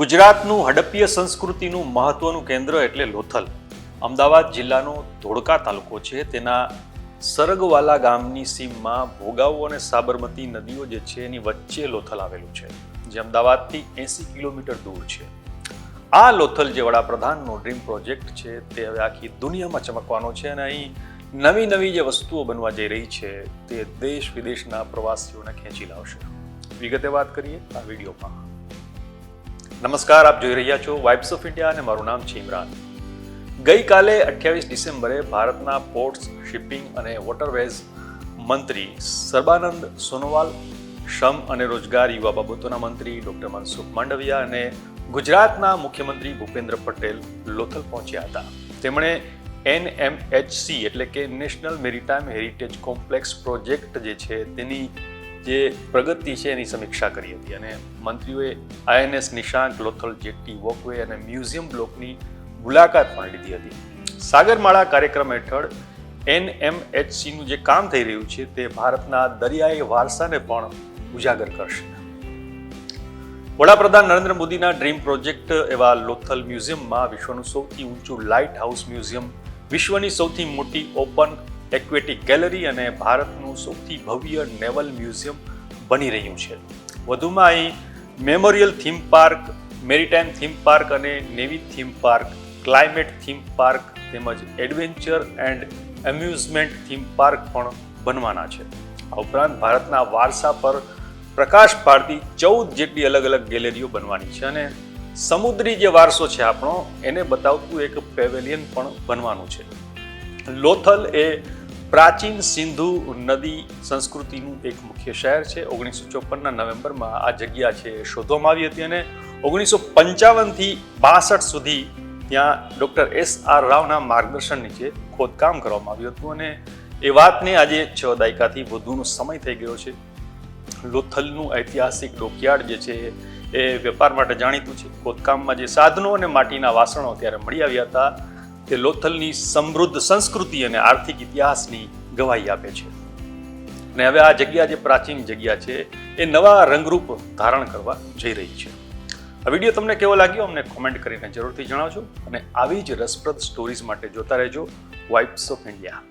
ગુજરાતનું હડપ્પીય સંસ્કૃતિનું મહત્વનું કેન્દ્ર એટલે લોથલ. અમદાવાદ જિલ્લાનો ધોળકા તાલુકો છે. તેના સરગવાલા ગામની સીમમાં ભોગાવો અને સાબરમતી નદીઓ જે છે એની વચ્ચે લોથલ આવેલું છે, જે અમદાવાદથી એંસી કિલોમીટર દૂર છે. આ લોથલ જે વડાપ્રધાનનો ડ્રીમ પ્રોજેક્ટ છે, તે હવે આખી દુનિયામાં ચમકવાનો છે અને અહીં નવી નવી જે વસ્તુઓ બનવા જઈ રહી છે, તે દેશ વિદેશના પ્રવાસીઓને ખેંચી લાવશે. વિગતે વાત કરીએ આ વિડીયોમાં. નમસ્કાર, આપ જોઈ રહ્યા છો વાઇબ્સ ઓફ ઇન્ડિયા અને મારું નામ છે ઇમરાન. ગઈકાલે અઠ્યાવીસ ડિસેમ્બરે ભારતના પોર્ટ્સ શિપિંગ અને વોટરવેઝ મંત્રી સર્બાનંદ સોનોવાલ, શ્રમ અને રોજગાર યુવા બાબતોના મંત્રી ડૉક્ટર મનસુખ માંડવિયા અને ગુજરાતના મુખ્યમંત્રી ભૂપેન્દ્ર પટેલ લોથલ પહોંચ્યા હતા. તેમણે એનએમએચસી એટલે કે national maritime heritage complex project જે છે તેની જે પ્રગતિ છે એની સમીક્ષા કરી હતી અને મંત્રીઓએ INS Nishank, Lothal jetty, walkway અને મ્યુઝિયમ બ્લોકની મુલાકાત પણ લીધી હતી. સાગરમાળા કાર્યક્રમ હેઠળ એનએમએચસીનું જે કામ થઈ રહ્યું છે તે ભારતના દરિયાઈ વારસાને પણ ઉજાગર કરશે. વડાપ્રધાન નરેન્દ્ર મોદીના ડ્રીમ પ્રોજેક્ટ એવા લોથલ મ્યુઝિયમમાં વિશ્વનું સૌથી ઊંચું લાઇટ હાઉસ મ્યુઝિયમ, વિશ્વની સૌથી મોટી ઓપન એક્વેટિક ગેલેરી અને ભારતનું સૌથી ભવ્ય નેવલ મ્યુઝિયમ બની રહ્યું છે. વધુમાં અહીં memorial theme park maritime theme park અને navy theme park climate theme park તેમજ adventure and amusement theme park પણ બનવાના છે. આ ઉપરાંત ભારતના વારસા પર પ્રકાશ પાડતી ચૌદ જેટલી અલગ અલગ ગેલેરીઓ બનવાની છે અને સમુદ્રી જે વારસો છે આપણો, એને બતાવતું એક પેવેલિયન પણ બનવાનું છે. લોથલ એ પ્રાચીન સિંધુ નદી સંસ્કૃતિનું એક મુખ્ય શહેર છે. ઓગણીસો ચોપનના નવેમ્બરમાં આ જગ્યા છે શોધવામાં આવી હતી અને ઓગણીસો પંચાવનથી બાસઠ સુધી ત્યાં ડૉક્ટર એસ આર રાવના માર્ગદર્શન નીચે ખોદકામ કરવામાં આવ્યું હતું અને એ વાતને આજે છ દાયકાથી વધુનો સમય થઈ ગયો છે. લોથલનું ઐતિહાસિક ડોકયાર્ડ જે છે એ વેપાર માટે જાણીતું છે. ખોદકામમાં જે સાધનો અને માટીના વાસણો ત્યારે મળી આવ્યા હતા. તે લોથલની સમૃદ્ધ સંસ્કૃતિ અને આર્થિક ઇતિહાસની ગવાહી આપે છે. અને હવે આ જગ્યા જે પ્રાચીન જગ્યા છે, એ નવા રંગરૂપ ધારણ કરવા જઈ રહી છે. આ વીડિયો તમને કેવો લાગ્યો અમને કોમેન્ટ કરીને જરૂરથી જણાવજો અને આવી જ રસપ્રદ સ્ટોરીઝ માટે જોતા રહેજો વાઇબ્સ ઓફ ઇન્ડિયા